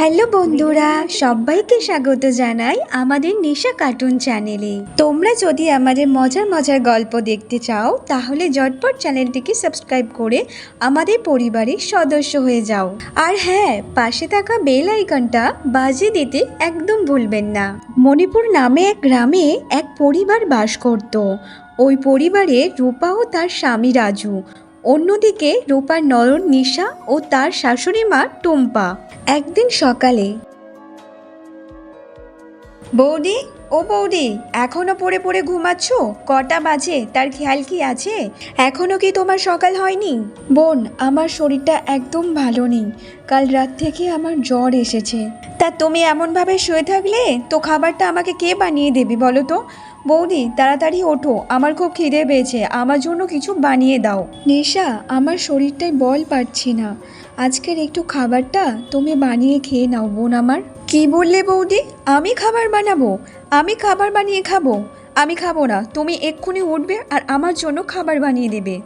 Hello বন্ধুরা, সবাইকে স্বাগত জানাই আমাদের নেশা কার্টুন চ্যানেলে। তোমরা যদি আমাদের মজার মজার গল্প দেখতে চাও, তাহলে জটপট চ্যানেলটিকে সাবস্ক্রাইব করে আমাদের পরিবারের সদস্য হয়ে যাও। আর হ্যাঁ পাশে থাকা বেল আইকনটা বাজিয়ে দিতে একদম ভুলবেন না। মণিপুর নামে এক গ্রামে এক পরিবার বাস করত। ওই পরিবারে রূপা ও তার স্বামী রাজু। অন্যদিকে রূপার নয়ন নিশা ও তার শাশুড়ি মা টুম্পা। একদিন সকালে বৌদি, ও বৌদি, এখনও পড়ে পড়ে ঘুমাচ্ছ? কটা বাজে? তার খেয়াল কি আছে? এখনও কি তোমার সকাল হয়নি? বোন, আমার শরীরটা একদম ভালো নেই। কাল রাত থেকে আমার জ্বর এসেছে। তা তুমি এমনভাবে শুয়ে থাকলে তো খাবারটা আমাকে কে বানিয়ে দেবে বলো তো? বৌদি, তাড়াতাড়ি ওঠো। আমার খুব খিদে পেয়েছে। আমার জন্য কিছু বানিয়ে দাও। নেশা, আমার শরীরটায় বল পাচ্ছি না। আজকের একটু খাবারটা তুমি বানিয়ে খেয়ে নাও, বোন আমার। কি বললে বৌদি? আমি খাবার বানাবো? আমি খাবার বানিয়ে খাব? আমি খাব না। তুমি এক্ষুনি উঠবে আর আমার জন্য খাবার বানিয়ে দেবে।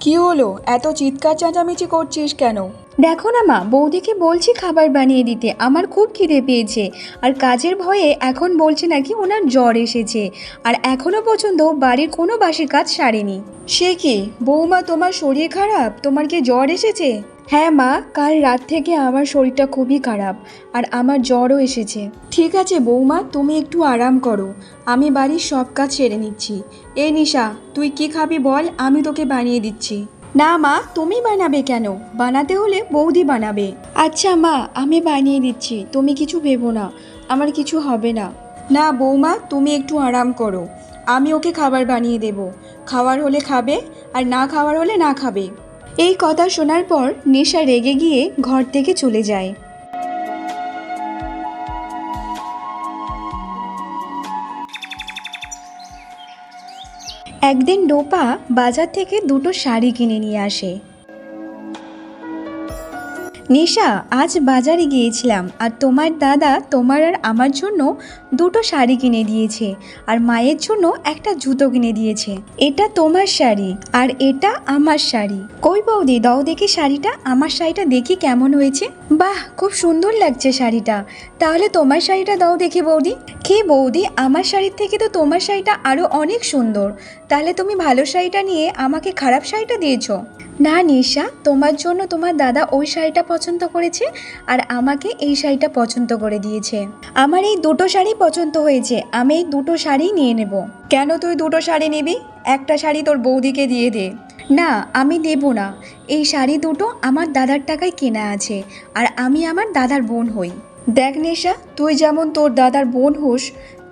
কি হলো? এত চিৎকার চেঁচামেচি করছিস কেন? দেখো না মা, বৌদিকে বলছি খাবার বানিয়ে দিতে, আমার খুব খিদে পেয়েছে। আর কাজের ভয়ে এখন বলছে নাকি ওনার জ্বর এসেছে। আর এখনও পর্যন্ত বাড়ির কোনো বাসি কাজ সারেনি। সে কি? বৌমা, তোমার শরীর খারাপ? তোমার কি জ্বর এসেছে? হ্যাঁ মা, কাল রাত থেকে আমার শরীরটা খুবই খারাপ, আর আমার জ্বরও এসেছে। ঠিক আছে বৌমা, তুমি একটু আরাম করো। আমি বাড়ির সব কাজ সেরে নিচ্ছি। এই নিশা, তুই কি খাবি বল? আমি তোকে বানিয়ে দিচ্ছি। না মা তুমি বানাবে কেন? বানাতে হলে বৌদি বানাবে। আচ্ছা মা আমি বানিয়ে দিচ্ছি তুমি কিছু ভেবো না আমার কিছু হবে না। না বৌমা তুমি একটু আরাম করো। আমি ওকে খাবার বানিয়ে দেব। খাওয়ার হলে খাবে আর না খাওয়ার হলে না খাবে। এই কথা শোনার পর নেশা রেগে গিয়ে ঘর থেকে চলে যায়। একদিন ডোপা বাজার থেকে দুটো শাড়ি কিনে নিয়ে আসে। নিশা, আজ বাজারে গিয়েছিলাম আর তোমার দাদা তোমার আর আমার জন্য দুটো শাড়ি কিনে দিয়েছে আর মায়ের জন্য একটা জুতো কিনে দিয়েছে। এটা তোমার শাড়ি আর এটা আমার শাড়ি। কই বৌদি, দাও দেখি শাড়িটা, আমার শাড়িটা দেখি কেমন হয়েছে। বাহ, খুব সুন্দর লাগছে শাড়িটা। তাহলে তোমার শাড়িটা দাও দেখি বৌদি। কি বৌদি, আমার শাড়ির থেকে তো তোমার শাড়িটা আরও অনেক সুন্দর। তাহলে তুমি ভালো শাড়িটা নিয়ে আমাকে খারাপ শাড়িটা দিয়েছ। না, নিশা, তোমার জন্য তোমার দাদা ওই শাড়িটা পছন্দ করেছে আর আমাকে এই শাড়িটা পছন্দ করে দিয়েছে। আমার এই দুটো শাড়ি পছন্দ হয়েছে, আমি এই দুটো শাড়ি নিয়ে নেব। কেন তুই দুটো শাড়ি নিবি? একটা শাড়ি তোর বৌদিকে দিয়ে দে। না, আমি দেব না। এই শাড়ি দুটো আমার দাদার টাকায় কেনা আছে আর আমি আমার দাদার বোন হই। দেখ নেশা, তুই যেমন তোর দাদার বোন হোস,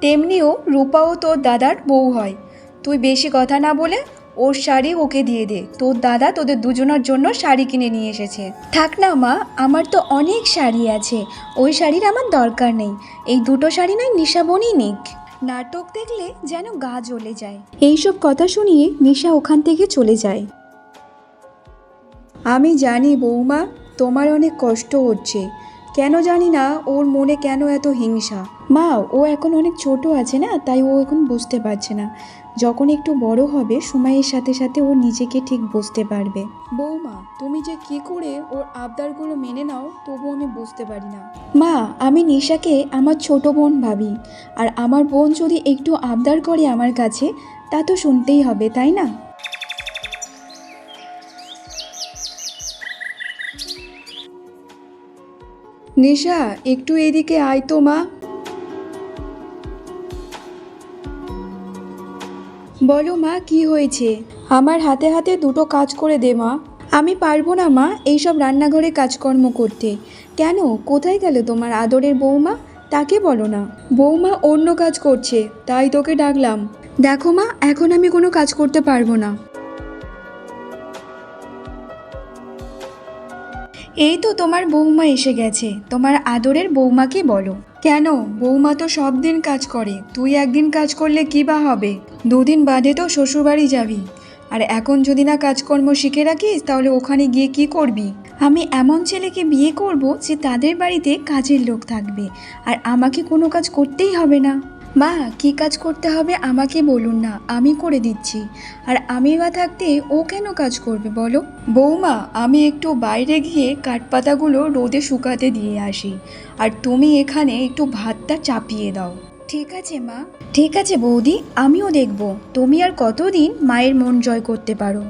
তেমনিও রূপাও তোর দাদার বউ হয়। তুই বেশি কথা না বলে ওর শাড়ি ওকে দিয়ে দে। তোর দাদা তোদের দুজনের জন্য শাড়ি কিনে নিয়ে এসেছে। থাক না, মা, আমার তো অনেক শাড়ি আছে। ওই শাড়ির আমার দরকার নেই। এই দুটো শাড়ি নয়, নিশা বোনই নিক। নাটক দেখলে যেন গা জ্বলে যায়। এইসব কথা শুনিয়ে নিশা ওখান থেকে চলে যায়। আমি জানি বৌমা, তোমার অনেক কষ্ট হচ্ছে। কেন জানি না ওর মনে কেন এত হিংসা। মা ও এখন অনেক ছোট আছে না তাই ও এখন বুঝতে পারছে না। যখন একটু বড় হবে সময়ের সাথে সাথে ও নিজেকে ঠিক বুঝতে পারবে। বৌমা তুমি যে কি করে ওর আবদারগুলো মেনে নাও তবু আমি বুঝতে পারি না। মা আমি নিশাকে আমার ছোট বোন ভাবি। আর আমার বোন যদি একটু আবদার করে আমার কাছে তা তো শুনতেই হবে তাই না? নিশা একটু এদিকে আয় তো মা। বলো মা, কি হয়েছে? আমার হাতে হাতে দুটো কাজ করে দে মা। আমি পারব না মা এইসব রান্নাঘরে কাজকর্ম করতে। কেন? কোথায় গেল তোমার আদরের বৌমা? তাকে বলো না। বৌমা অন্য কাজ করছে, তাই তোকে ডাকলাম। দেখো মা, এখন আমি কোনো কাজ করতে পারব না। এই তো তোমার বৌমা এসে গেছে। তোমার আদরের বৌমাকে বলো। কেন? বৌমা তো সব দিন কাজ করে। তুই একদিন কাজ করলে কি বা হবে? দুদিন বাদে তো শ্বশুরবাড়ি যাবি। আর এখন যদি না কাজকর্ম শিখে রাখিস, তাহলে ওখানে গিয়ে কি করবি? আমি এমন ছেলেকে বিয়ে করব যে তাদের বাড়িতে কাজের লোক থাকবে। আর আমাকে কোনো কাজ করতেই হবে না। মা, কি কাজ করতে হবে আমাকে বলুন না, আমি করে দিচ্ছি। আর আমি বা থাকতে ও কেন কাজ করবে বলো? বৌমা, আমি একটু বাইরে গিয়ে কাঠপাতাগুলো রোদে শুকাতে দিয়ে আসি। আর তুমি এখানে একটু ভাতটা চাপিয়ে দাও। ঠিক আছে মা। ঠিক আছে বৌদি, আমিও দেখব। তুমি আর কতদিন মায়ের মন জয় করতে পারো?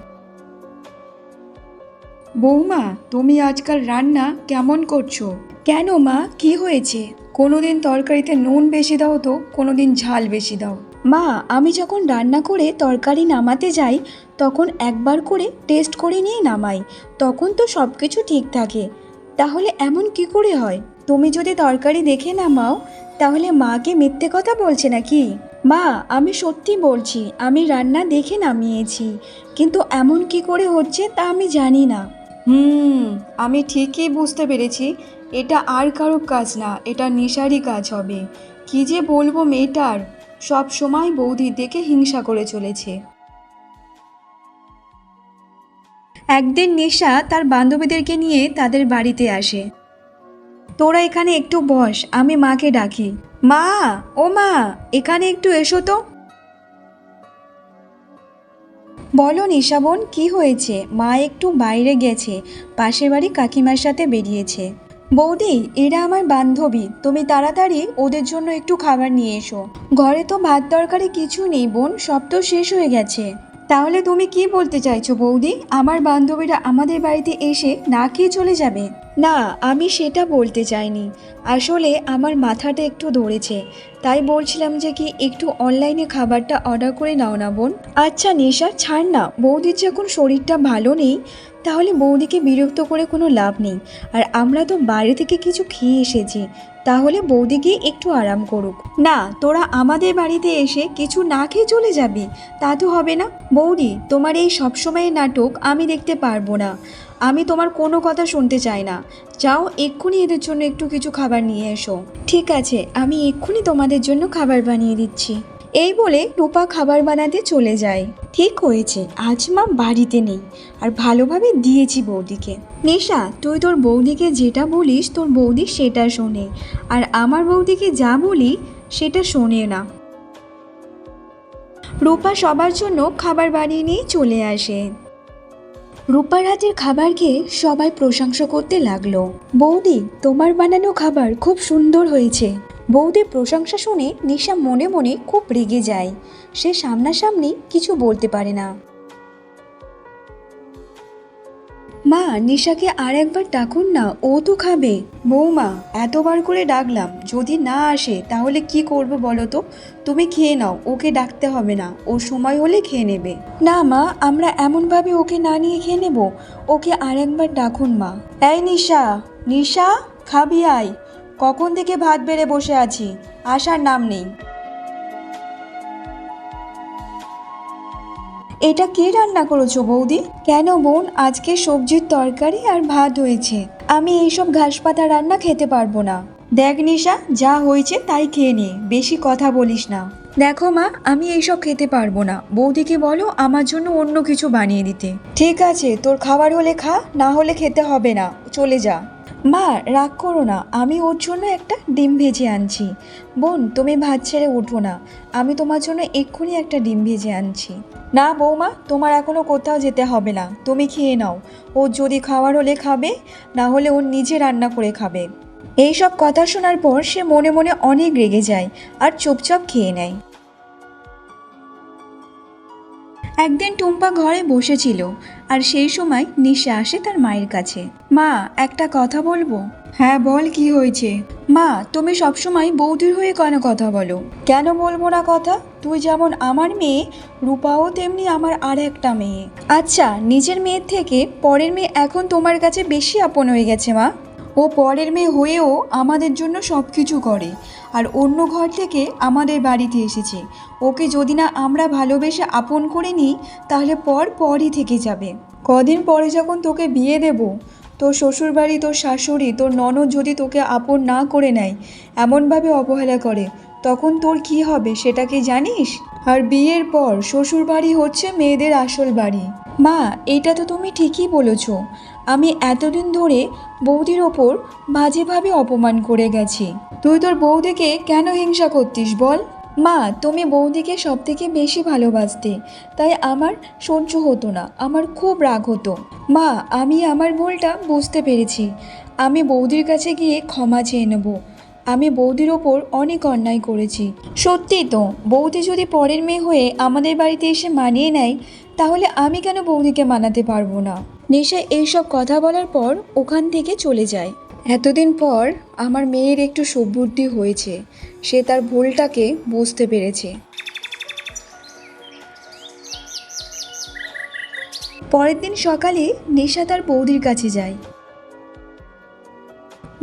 বৌমা, তুমি আজকাল রান্না কেমন করছ? কেন মা? কি হয়েছে? কোনোদিন তরকারিতে নুন বেশি দাও তো, কোনোদিন ঝাল বেশি দাও। মা, আমি যখন রান্না করে তরকারি নামাতে যাই, তখন একবার করে টেস্ট করে নিয়ে নামাই, তখন তো সব কিছু ঠিক থাকে। তাহলে এমন কি করে হয়? তুমি যদি তরকারি দেখে নামাও, তাহলে মাকে মিথ্যে কথা বলছে নাকি? মা, আমি সত্যি বলছি, আমি রান্না দেখে নামিয়েছি, কিন্তু এমন কি করে হচ্ছে তা আমি জানি না। হুম, আমি ঠিকই বুঝতে পেরেছি। এটা আর কারও কাজ না, এটা নিশারই কাজ হবে। কি যে বলব মেয়েটার, সব সময় বৌদির দেখে হিংসা করে চলেছে। একদিন নিশা তার বান্ধবীদেরকে নিয়ে তাদের বাড়িতে আসে। তোরা এখানে একটু বস, আমি মাকে ডাকি। মা, ও মা, এখানে একটু এসো তো। বলো নিশাবন কি হয়েছে? মা একটু বাইরে গেছে, পাশের বাড়ি কাকিমার সাথে বেরিয়েছে। বৌদি, এরা আমার বান্ধবী, তুমি তাড়াতাড়ি ওদের জন্য একটু খাবার নিয়ে এসো। ঘরে তো ভাত তরকারি কিছু নেই বোন, সব তো শেষ হয়ে গেছে। তাহলে তুমি কি বলতে চাইছো বৌদি? আমার বান্ধবীরা আমাদের বাড়িতে এসে না খেয়ে চলে যাবে? না, আমি সেটা বলতে চাইনি। আসলে আমার মাথাটা একটু ধরেছে। তাই বলছিলাম যে কি একটু অনলাইনে খাবারটা অর্ডার করে নাও না বোন। আচ্ছা নেশা, ছাড় না। বৌদির যখন শরীরটা ভালো নেই, তাহলে বৌদিকে বিরক্ত করে কোনো লাভ নেই। আর আমরা তো বাইরে থেকে কিছু খেয়ে এসেছি, তাহলে বৌদিকে একটু আরাম করুক। না, তোরা আমাদের বাড়িতে এসে কিছু না খেয়ে চলে যাবি, তা তো হবে না। বৌদি, তোমার এই সবসময়ের নাটক আমি দেখতে পারব না। আমি তোমার কোনো কথা শুনতে চাই না। যাও, এক্ষুনি এদের জন্য একটু কিছু খাবার নিয়ে এসো। ঠিক আছে, আমি এক্ষুনি তোমাদের জন্য খাবার বানিয়ে দিচ্ছি। এই বলে রূপা খাবার বানাতে চলে যায়। ঠিক হয়েছে, আজ মা বাড়িতে নেই, আর ভালোভাবে দিয়েছি বৌদিকে। নেশা, তুই তোর বৌদিকে যেটা বলিস তোর বৌদি সেটা শোনে, আর আমার বৌদিকে যা বলি সেটা শোনে না। রূপা সবার জন্য খাবার বানিয়ে নিয়ে চলে আসে। রূপার হাতের খাবার খেয়ে সবাই প্রশংসা করতে লাগল। বৌদি, তোমার বানানো খাবার খুব সুন্দর হয়েছে। বৌদির প্রশংসা শুনে নিশা মনে মনে খুব রেগে যায়। সে সামনাসামনি কিছু বলতে পারে না। মা, নিশাকে আর একবার ডাকুন না, ও তো খাবে। বৌমা, এতবার করে ডাকলাম, যদি না আসে, তাহলে কি করব বলো তো? তুমি খেয়ে নাও, ওকে ডাকতে হবে না, ও সময় হলে খেয়ে নেবে। না মা, আমরা এমনভাবে ওকে না নিয়ে খেয়ে নেব, ওকে আর একবার ডাকুন মা। এই নিশা নিশা, খাবি আয়। কখন থেকে ভাত বেড়ে বসে আছি? আসার নাম নেই। এটা কে রান্না করেছ বৌদি? কেন বোন, আজকে সবজির তরকারি আর ভাত হয়েছে। আমি এইসব ঘাস পাতা রান্না খেতে পারব না। দেখ নিশা, যা হয়েছে তাই খেয়ে নে, বেশি কথা বলিস না। দেখো মা, আমি এইসব খেতে পারব না। বৌদিকে বলো আমার জন্য অন্য কিছু বানিয়ে দিতে। ঠিক আছে, তোর খাবার হলে খা, না হলে খেতে হবে না। চলে যা। মা, রাগ করো না। আমি ওর জন্য একটা ডিম ভেজে আনছি। বোন, তুমি ভাত ছেড়ে উঠো না। আমি তোমার জন্য এক্ষুনি একটা ডিম ভেজে আনছি। না বৌমা, তোমার এখনও কোথাও যেতে হবে না। তুমি খেয়ে নাও। ও যদি খাওয়ার হলে খাবে, না হলে ও নিজে রান্না করে খাবে। এইসব কথা শোনার পর সে মনে মনে অনেক রেগে যায় আর চুপচাপ খেয়ে নেয়। একদিন টুম্পা ঘরে বসেছিল, আর সেই সময় নিশা আসে তার মায়ের কাছে। মা, একটা কথা বলব? হ্যাঁ বল, কি হয়েছে? মা, তুমি সবসময় বৌদির হয়ে কেন কথা বলো? কেন বলব না কথা? তুই যেমন আমার মেয়ে, রূপাও তেমনি আমার আর একটা মেয়ে। আচ্ছা নিজের মেয়ের থেকে পরের মেয়ে এখন তোমার কাছে বেশি আপন হয়ে গেছে, মা। ও পরের মেয়ে হয়েও আমাদের জন্য সব কিছু করে। আর অন্য ঘর থেকে আমাদের বাড়িতে এসেছে। ওকে যদি না আমরা ভালোবেসে আপন করে নিই, তাহলে পর পরই থেকে যাবে। কদিন পরে যখন তোকে বিয়ে দেব, তোর শ্বশুরবাড়ি, তোর শাশুড়ি, তোর ননদ যদি তোকে আপন না করে নেয়, এমনভাবে অবহেলা করে, তখন তোর কি হবে সেটা কি জানিস? আর বিয়ের পর শ্বশুরবাড়ি হচ্ছে মেয়েদের আসল বাড়ি। মা, এটা তো তুমি ঠিকই বলেছ। আমি এতদিন ধরে বৌদির ওপর বাজেভাবে অপমান করে গেছি। তুই তোর বৌদিকে কেন হিংসা করতিস বল? মা, তুমি বৌদিকে সব থেকে বেশি ভালোবাসতে, তাই আমার সহ্য হতো না, আমার খুব রাগ হতো। মা, আমি আমার ভুলটা বুঝতে পেরেছি। আমি বৌদির কাছে গিয়ে ক্ষমা চেয়ে নেব। আমি বৌদির ওপর অনেক অন্যায় করেছি। সত্যি তো, বৌদি যদি পরের মেয়ে হয়ে আমাদের বাড়িতে এসে মানিয়ে নেয় তাহলে আমি কেন বৌদিকে মানাতে পারব না? নেশা এইসব কথা বলার পর ওখান থেকে চলে যায়। এতদিন পর আমার মেয়ের একটু সুবুদ্ধি হয়েছে। সে তার ভুলটাকে বুঝতে পেরেছে। পরের দিন সকালে নেশা তার বৌদির কাছে যায়।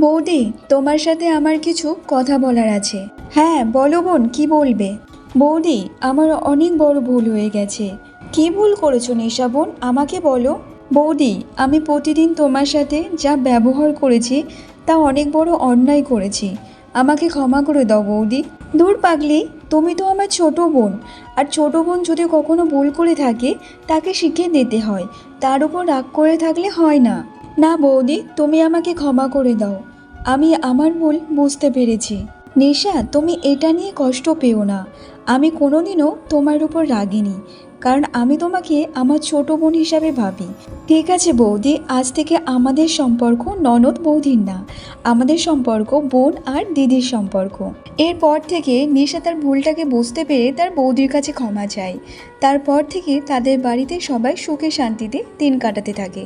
বৌদি, তোমার সাথে আমার কিছু কথা বলার আছে। হ্যাঁ বলো বোন, কি বলবে? বৌদি, আমার অনেক বড় ভুল হয়ে গেছে। কি ভুল করেছ নেশা বোন? আমাকে বলো। বৌদি, আমি প্রতিদিন তোমার সাথে যা ব্যবহার করেছি, তা অনেক বড় অন্যায় করেছি। আমাকে ক্ষমা করে দাও বৌদি। দূর পাগলি, তুমি তো আমার ছোট বোন। আর ছোট বোন যদি কখনো ভুল করে থাকে, তাকে শিখিয়ে দিতে হয়। তার উপর রাগ করে থাকলে হয় না। না বৌদি, তুমি আমাকে ক্ষমা করে দাও। আমি আমার ভুল বুঝতে পেরেছি। নেশা, তুমি এটা নিয়ে কষ্ট পেও না। আমি কোনোদিনও তোমার উপর রাগিনি, কারণ আমি তোমাকে আমার ছোট বোন হিসাবে ভাবি। ঠিক আছে বৌদি, আজ থেকে আমাদের সম্পর্ক ননদ বৌদির না, আমাদের সম্পর্ক বোন আর দিদির সম্পর্ক। এরপর থেকে নিশা তার ভুলটাকে বুঝতে পেরে তার বৌদির কাছে ক্ষমা চায়। তারপর থেকে তাদের বাড়িতে সবাই সুখে শান্তিতে দিন কাটাতে থাকে।